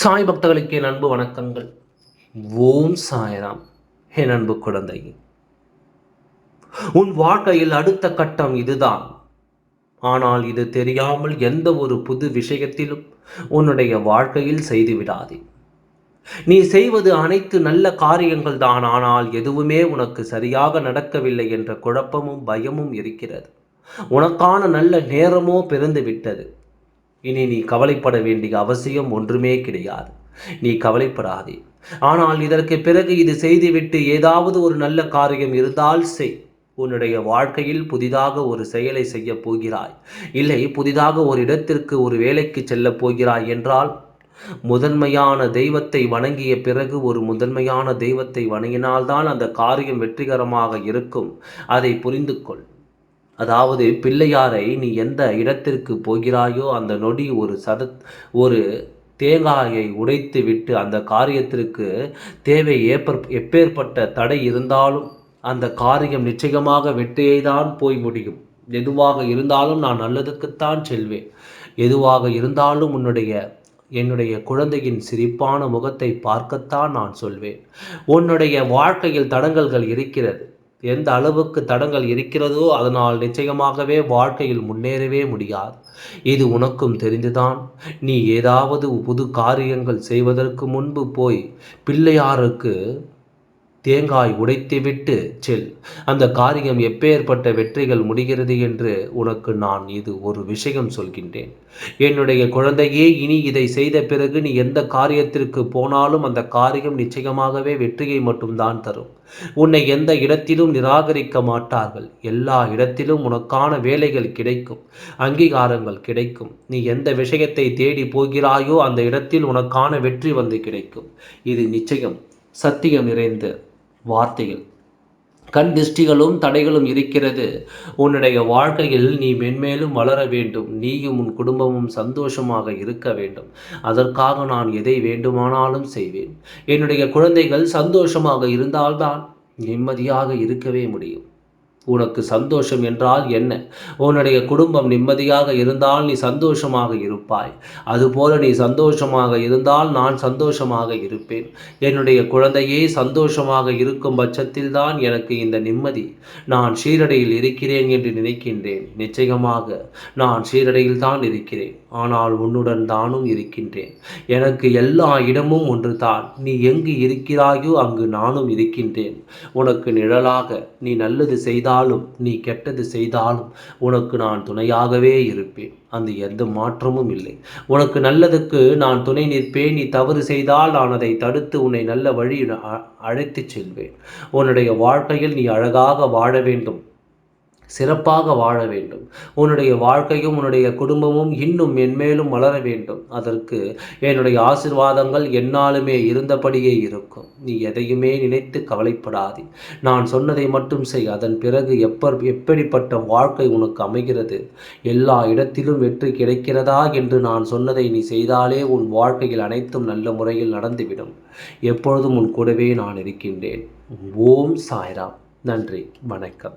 சாய் பக்தர்களுக்கு என் அன்பு வணக்கங்கள். ஓம் சாய்ராம். என் அன்பு குழந்தை உன் வாழ்க்கையில் அடுத்த கட்டம் இதுதான். ஆனால் இது தெரியாமல் எந்த ஒரு புது விஷயத்திலும் உன்னுடைய வாழ்க்கையில் செய்து விடாதே. நீ செய்வது அனைத்து நல்ல காரியங்கள் தான் ஆனால் எதுவுமே உனக்கு சரியாக நடக்கவில்லை என்ற குழப்பமும் பயமும் இருக்கிறது. உனக்கான நல்ல நேரமோ பிறந்து விட்டது இனி நீ கவலைப்பட வேண்டிய அவசியம் ஒன்றுமே கிடையாது. நீ கவலைப்படாதே. ஆனால் இதற்கு பிறகு இது செய்துவிட்டு ஏதாவது ஒரு நல்ல காரியம் இருந்தால் செய். உன்னுடைய வாழ்க்கையில் புதிதாக ஒரு செயலை செய்ய போகிறாய். இல்லை புதிதாக ஒரு இடத்திற்கு ஒரு வேலைக்கு செல்லப் போகிறாய் என்றால் முதன்மையான தெய்வத்தை வணங்கிய பிறகு ஒரு முதன்மையான தெய்வத்தை வணங்கினால்தான் அந்த காரியம் வெற்றிகரமாக இருக்கும். அதை புரிந்து கொள் அதாவது பிள்ளையாரை நீ எந்த இடத்திற்கு போகிறாயோ அந்த நொடி ஒரு சத ஒரு தேங்காயை உடைத்து விட்டு அந்த காரியத்திற்கு தேவை ஏற்ப எப்பேற்பட்ட தடை இருந்தாலும் அந்த காரியம் நிச்சயமாக வெற்றியை தான் போய் முடியும். எதுவாக இருந்தாலும் நான் நல்லதுக்குத்தான் செல்வேன். எதுவாக இருந்தாலும் உன்னுடைய என்னுடைய குழந்தையின் சிரிப்பான முகத்தை பார்க்கத்தான் நான் சொல்வேன். உன்னுடைய வாழ்க்கையில் தடங்கல்கள் இருக்கிறது. எந்த அளவுக்கு தடங்கள் இருக்கிறதோ அதனால் நிச்சயமாகவே வாழ்க்கையில் முன்னேறவே முடியாது. இது உனக்கும் தெரிந்துதான். நீ ஏதாவது புது காரியங்கள் செய்வதற்கு முன்பு போய் பிள்ளையாருக்கு தேங்காய் உடைத்துவிட்டு செல். அந்த காரியம் எப்பேற்பட்ட வெற்றிகள் முடிகிறது என்று உனக்கு நான் இது ஒரு விஷயம் சொல்கின்றேன். என்னுடைய குழந்தையே இனி இதை செய்த பிறகு நீ எந்த காரியத்திற்கு போனாலும் அந்த காரியம் நிச்சயமாகவே வெற்றியை மட்டும்தான் தரும். உன்னை எந்த இடத்திலும் நிராகரிக்க மாட்டார்கள். எல்லா இடத்திலும் உனக்கான வேலைகள் கிடைக்கும். அங்கீகாரங்கள் கிடைக்கும். நீ எந்த விஷயத்தை தேடி போகிறாயோ அந்த இடத்தில் உனக்கான வெற்றி வந்து கிடைக்கும். இது நிச்சயம். சத்தியம் நிறைந்த வார்த்தைகள். கண் திருஷ்டிகளும் தடைகளும் இருக்கிறது. உன்னுடைய வாழ்க்கையில் நீ மென்மேலும் வளர வேண்டும். நீயும் உன் குடும்பமும் சந்தோஷமாக இருக்க வேண்டும். அதற்காக நான் எதை வேண்டுமானாலும் செய்வேன். என்னுடைய குழந்தைகள் சந்தோஷமாக இருந்தால்தான் நிம்மதியாக இருக்கவே முடியும். உனக்கு சந்தோஷம் என்றால் என்ன? உன்னுடைய குடும்பம் நிம்மதியாக இருந்தால் நீ சந்தோஷமாக இருப்பாய். அதுபோல நீ சந்தோஷமாக இருந்தால் நான் சந்தோஷமாக இருப்பேன். என்னுடைய குழந்தையே சந்தோஷமாக இருக்கும் பட்சத்தில் தான் எனக்கு இந்த நிம்மதி. நான் ஷீரடையில் இருக்கிறேன் என்று நினைக்கின்றேன். நிச்சயமாக நான் ஷீரடையில் தான் இருக்கிறேன். ஆனால் உன்னுடன் தானும் இருக்கின்றேன். எனக்கு எல்லா இடமும் ஒன்று தான் நீ எங்கு இருக்கிறாயோ அங்கு நானும் இருக்கின்றேன். உனக்கு நிழலாக நீ நல்லது செய்தால் செய்தாலும் நீ கெட்டது செய்தாலும் உனக்கு நான் துணையாகவே இருப்பேன். அந்த எந்த மாற்றமும் இல்லை. உனக்கு நல்லதுக்கு நான் துணை நிற்பேன். நீ தவறு செய்தால் நான் அதை தடுத்து உன்னை நல்ல வழி அழைத்துச் செல்வேன். உன்னுடைய வாழ்க்கையில் நீ அழகாக வாழ வேண்டும். சிறப்பாக வாழ வேண்டும். உன்னுடைய வாழ்க்கையும் உன்னுடைய குடும்பமும் இன்னும் மென்மேலும் வளர வேண்டும். அதற்கு என்னுடைய ஆசிர்வாதங்கள் என்னாலுமே இருந்தபடியே இருக்கும். நீ எதையுமே நினைத்து கவலைப்படாதே. நான் சொன்னதை மட்டும் செய். அதன் பிறகு எப்ப எப்படிப்பட்ட வாழ்க்கை உனக்கு அமைகிறது? எல்லா இடத்திலும் வெற்றி கிடைக்கிறதா என்று நான் சொன்னதை நீ செய்தாலே உன் வாழ்க்கையில் அனைத்தும் நல்ல முறையில் நடந்துவிடும். எப்பொழுதும் உன் கூடவே நான் இருக்கின்றேன். ஓம் சாய்ராம். நன்றி. வணக்கம்.